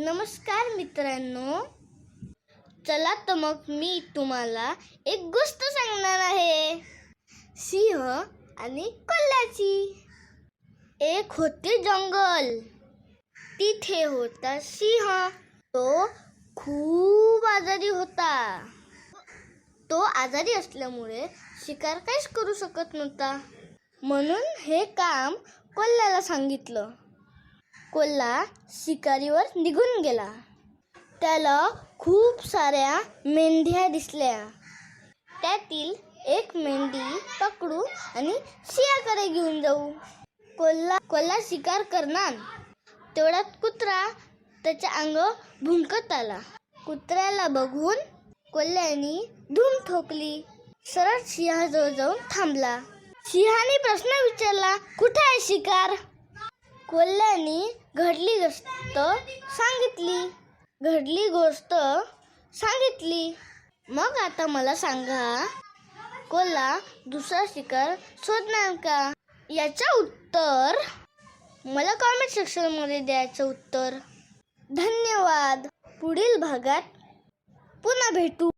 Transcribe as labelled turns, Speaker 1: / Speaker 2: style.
Speaker 1: नमस्कार मित्रांनो. चला तर मग मी तुम्हाला एक गोष्ट सांगणार आहे. सिंह आणि कोल्ह्याची एक होते जंगल. तिथे होता सिंह. तो खूप आजारी होता. तो आजारी असल्यामुळे शिकार काहीच करू शकत नव्हता. म्हणून हे काम कोल्ह्याला सांगितलं. कोल्हा शिकारीवर निघून गेला. त्याला खूप साऱ्या मेंढ्या दिसल्या. त्यातील एक मेंढी पकडू आणि सिंहाकडे घेऊन जाऊ. कोल्हा कोल्हा शिकार करणार. तेवढ्यात कुत्रा त्याच्या अंग भुंकत आला. कुत्र्याला बघून कोल्ह्याने धूम ठोकली. सरळ सिंहाजवळ जाऊन थांबला. सिंहाने प्रश्न विचारला कुठे आहे शिकार? कोल्ह्याने घडली गोष्ट सांगितली. घडली गोष्ट सांगितली. मग आता मला सांगा कोल्हा दुसरा शिकार शोधणार का? याचं उत्तर मला कॉमेंट सेक्शनमध्ये द्यायचं उत्तर. धन्यवाद. पुढील भागात पुन्हा भेटू.